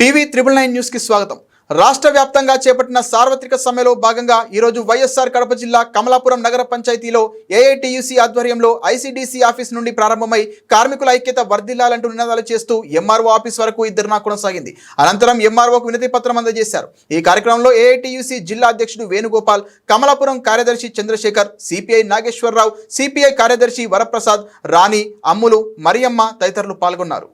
TV triple nine న్యూస్కి స్వాగతం. రాష్ట్ర వ్యాప్తంగా చేపట్టిన సార్వత్రిక సమ్మెలో భాగంగా ఈరోజు వైఎస్ఆర్ కడప జిల్లా కమలాపురం నగర పంచాయతీలో ఏఐటియుసి ఆధ్వర్యంలో ఐసీడీసీ ఆఫీస్ నుండి ప్రారంభమై కార్మికుల ఐక్యత వర్ధిల్లాలంటూ నినాదాలు చేస్తూ ఎంఆర్ఓ ఆఫీస్ వరకు ఇద్దరు ధర్నా కొనసాగింది. అనంతరం ఎంఆర్ఓకు వినతి పత్రం అందజేశారు. ఈ కార్యక్రమంలో ఏఐటియుసి జిల్లా అధ్యక్షుడు వేణుగోపాల్ కమలాపురం కార్యదర్శి చంద్రశేఖర్ సిపిఐ నాగేశ్వరరావు సిపిఐ కార్యదర్శి వరప్రసాద్ రాణి అమ్ములు మరియమ్మ తదితరులు పాల్గొన్నారు.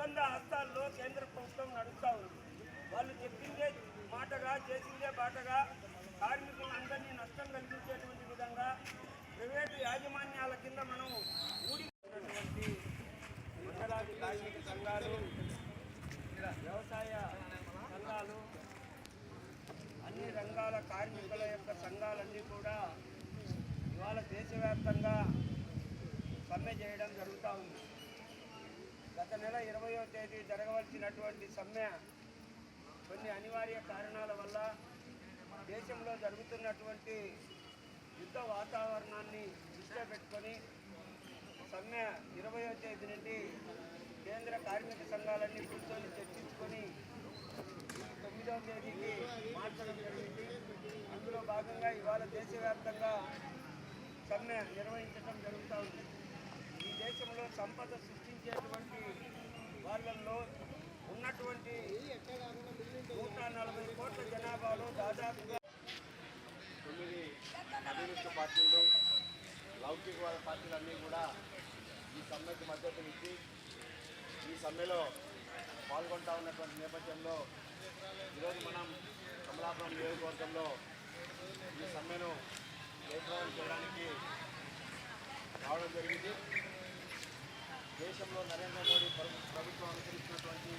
ఒప్పంద హస్తాల్లో కేంద్ర ప్రభుత్వం నడుస్తూ ఉంది. వాళ్ళు చెప్పిందే మాటగా చేసిందే బాటగా కార్మికులందరినీ నష్టం కలిగించేటువంటి విధంగా ప్రైవేటు యాజమాన్యాల కింద మనం ఊడినటువంటి మండలాది కార్మిక సంఘాలు వ్యవసాయ సంఘాలు అన్ని రంగాల కార్మికుల యొక్క సంఘాలన్నీ కూడా ఇవాళ దేశవ్యాప్తంగా సమ్మె చేయడం జరుగుతూ ఉంది. గత నెల ఇరవయో తేదీ జరగవలసినటువంటి సమ్మె కొన్ని అనివార్య కారణాల వల్ల దేశంలో జరుగుతున్నటువంటి యుద్ధ వాతావరణాన్ని దృష్టిలో పెట్టుకొని సమ్మె ఇరవయో తేదీ నుండి కేంద్ర కార్మిక సంఘాలన్నీ కూర్చొని చర్చించుకొని తొమ్మిదవ తేదీకి మార్చడం జరిగింది. అందులో భాగంగా ఇవాళ దేశవ్యాప్తంగా సమ్మె నిర్వహించడం జరుగుతూ ఉంది. దేశంలో సంపద సృష్టించేటువంటి వాళ్ళల్లో ఉన్నటువంటి నూట నలభై కోట్ల జనాభాలో దాదాపుగా తొమ్మిది కమ్యూనిస్ట్ పార్టీలు లౌకికవాద పార్టీలన్నీ కూడా ఈ సమ్మెకు మద్దతు ఇచ్చి ఈ సమ్మెలో పాల్గొంటా ఉన్నటువంటి నేపథ్యంలో ఈరోజు మనం కమలాపురం నియోజకవర్గంలో ఈ సమ్మెను జయప్రదం చేయడానికి రావడం జరిగింది. దేశంలో నరేంద్ర మోడీ ప్రభుత్వం అనుసరిస్తున్నటువంటి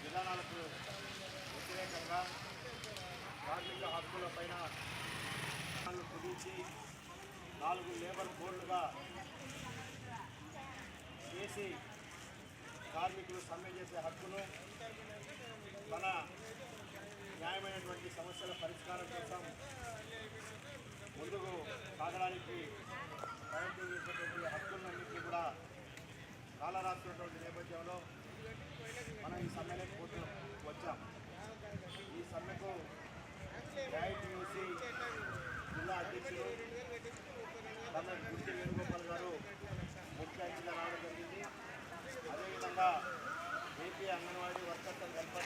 విధానాలకు వ్యతిరేకంగా కార్మిక హక్కుల పైన కుదించి నాలుగు లేబర్ కోడ్లుగా చేసి కార్మికులు సమ్మె చేసే హక్కును తన న్యాయమైనటువంటి సమస్యల పరిష్కారం కోసం ముందుకు సాగడానికి కాలరాస్తున్నటువంటి నేపథ్యంలో మనం ఈ సమ్మెలోకి పోతూ వచ్చాం. ఈ